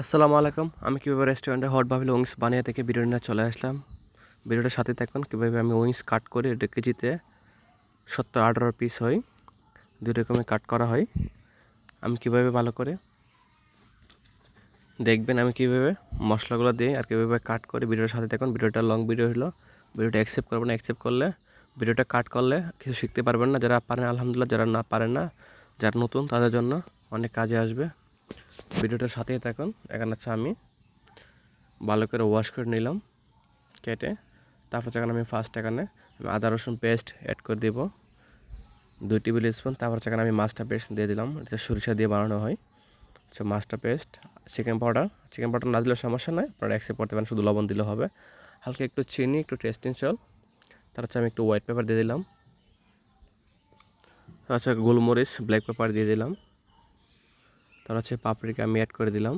আসসালামু আলাইকুম। আমি কীভাবে রেস্টুরেন্টে হট বাবিল উইংস বানিয়ে থেকে ভিডিও নিয়ে চলে আসলাম। ভিডিওটার সাথে থাকুন কীভাবে আমি উইংস কাট করে এটা কেজিতে সত্তর আঠারো পিস হয়। দুই রকমের কাট করা হয়। আমি কীভাবে ভালো করে দেখবেন আমি কীভাবে মশলাগুলো দিই আর কীভাবে কাট করে ভিডিওর সাথে থাকুন ভিডিওটা লং ভিডিও হলো। ভিডিওটা অ্যাকসেপ্ট করবেন অ্যাকসেপ্ট করলে ভিডিওটা কাট করলে কিছু শিখতে পারবেন না। যারা পারেন, আলহামদুলিল্লাহ, যারা না পারেন না, যারা নতুন, তাদের জন্য অনেক কাজে আসবে। ভিডিওটার সাথেই থাকুন। এখানে হচ্ছে আমি ভালো করে ওয়াশ করে নিলাম, কেটে তারপর যেখানে আমি ফার্স্ট এখানে আমি আদা, রসুন পেস্ট অ্যাড করে দেব। দুই টেবিল স্পুন, তারপর সেখানে আমি মাছটা পেস্ট দিয়ে দিলাম, এটা সরিষা দিয়ে বানানো হয়। আচ্ছা মাছটা paste chicken powder chicken powder না দিলেও সমস্যা নয় আপনারা অ্যাকসেপ্ট করতে পারেন, শুধু লবণ দিলে হবে। হালকা একটু চিনি, একটু টেস্টিং চল তার হচ্ছে আমি একটু হোয়াইট পেপার দিয়ে দিলাম। আচ্ছা গোলমরিচ ব্ল্যাক পেপার দিয়ে দিলাম। তার হচ্ছে পাপড়িকে আমি অ্যাড করে দিলাম।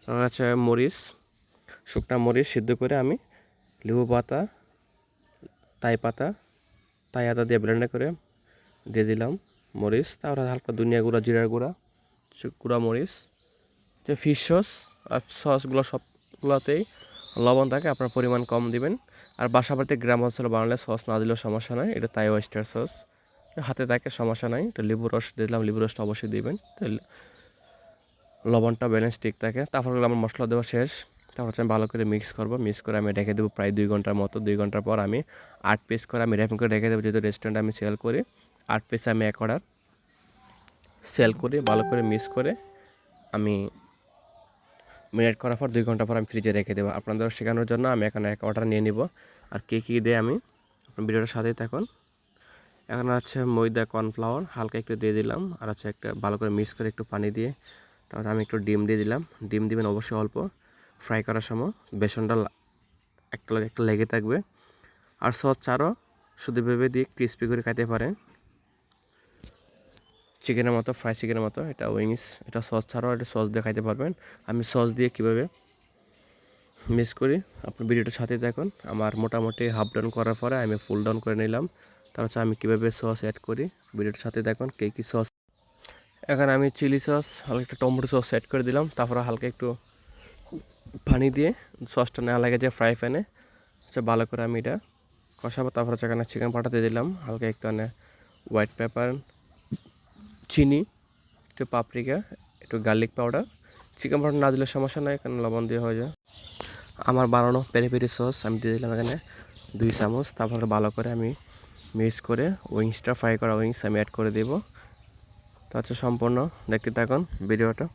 তারপর হচ্ছে মরিচ, শুকনা মরিচ সিদ্ধ করে আমি লেবু পাতা, তাই পাতা, তাই আদা দিয়ে ব্লেন্ড করে দিয়ে দিলাম মরিচ। তারপরে হালকা দুনিয়া গুঁড়া, জিরার গুঁড়া গুঁড়া মরিচ, যে ফিশ সস আর সসগুলো সবগুলোতেই লবণ থাকে, আপনার পরিমাণ কম দিবেন। আর বাসা বাড়িতে গ্রাম অঞ্চলে বানালে সস না দিলেও সমস্যা নয় এটা তাই ওয়েস্টার সস হাতে থাকে, সমস্যা নাই। তো লেবু রস দিলাম লেবু রসটা অবশ্যই দিবেন। লবণটা ব্যালেন্স ঠিক থাকে। তারপর আমার মশলা দেওয়া শেষ। তারপর আমি ভালো করে মিক্স করব। মিক্স করে আমি রেখে দেবো প্রায় দুই ঘণ্টার মতো। দুই ঘণ্টার পর আমি আট পিস করে আমি র্যাপিং করে রেখে দেবো। যেহেতু রেস্টুরেন্টে আমি সেল করি, আট পিস আমি এক অর্ডার সেল করি, ভালো করে মিক্স করে আমি মিনিট করার পর দুই ঘণ্টা পর আমি ফ্রিজে রেখে দেবো। আপনাদের শেখানোর জন্য আমি এখানে এক অর্ডার নিয়ে নিব। আর কী কী দিয়ে আমি আপনার ভিডিওটার সাথেই থাকুন। এখন হচ্ছে ময়দা কর্নফ্লাওয়ার হালকা একটু দিয়ে দিলাম, আর হচ্ছে একটা ভালো করে মিক্স করে একটু পানি দিয়ে তারপর আমি একটু ডিম দিয়ে দিলাম। ডিম দিবেন অবশ্যই অল্প, ফ্রাই করার সময় বেসনটা একটা একটা লেগে থাকবে। আর সস চারও শুধু ভেবে দিয়ে ক্রিস্পি করে খাইতে পারেন। চিকেনের মতো ফ্রাই চিকেনের মতো, এটা উইংস এটা সস ছাড়াও এটা সস দিয়ে খাইতে পারবেন। আমি সস দিয়ে কীভাবে মিক্স করি আপনি ভিডিওটার সাথে দেখুন আমার মোটামুটি হাফ ডাউন করার পরে আমি ফুল ডাউন করে নিলাম। তার হচ্ছে আমি কীভাবে সস অ্যাড করি? ভিডিওটার সাথে দেখুন কে কী সস এখানে আমি চিলি সস, হালকা একটা টমেটো সস অ্যাড করে দিলাম। তারপরে হালকা একটু পানি দিয়ে সসটা না লাগে যে ফ্রাই প্যানে আচ্ছা ভালো করে আমি এটা কষাবো। তারপরে হচ্ছে এখানে চিকেন দিয়ে দিলাম। হালকা একটু মানে হোয়াইট পেপার চিনি, একটু পাপরিকা একটু গার্লিক পাউডার চিকেন পাউডার না দিলে সমস্যা নয় এখানে লবণ দিয়ে হয়ে যায়। আমার বানানো পেরি পেরি সস আমি দিয়ে দিলাম এখানে দুই চামচ। তারপরে ভালো করে আমি মিক্স করে উইংসটা ফ্রাই করা উইংস আমি অ্যাড করে দেবো। তো হচ্ছে সম্পূর্ণ। দেখতে থাকুন ভিডিওটা।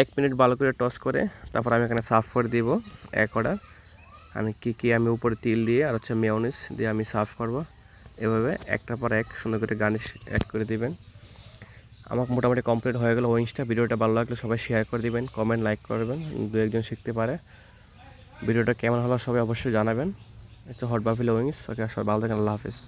এক মিনিট ভালো করে টস করে তারপর আমি এখানে সার্ভ করে দিব এক অর্ডার আমি কী কী আমি উপরে তিল দিয়ে আর হচ্ছে মেয়নিস দিয়ে আমি সার্ভ করব। এভাবে একটার পর এক সুন্দর করে গার্নিশ অ্যাড করে দিবেন। আমার মোটামুটি কমপ্লিট হয়ে গেল উইংসটা ভিডিওটা ভালো লাগলে সবাই শেয়ার করে দিবেন কমেন্ট লাইক করবেন। দু একজন শিখতে পারে। ভিডিওটা কেমন হলো সবাই অবশ্যই জানাবেন। এটা হট বাফিলো উইংস ওকে সবাই ভালো থাকেন আল্লাহ হাফিজ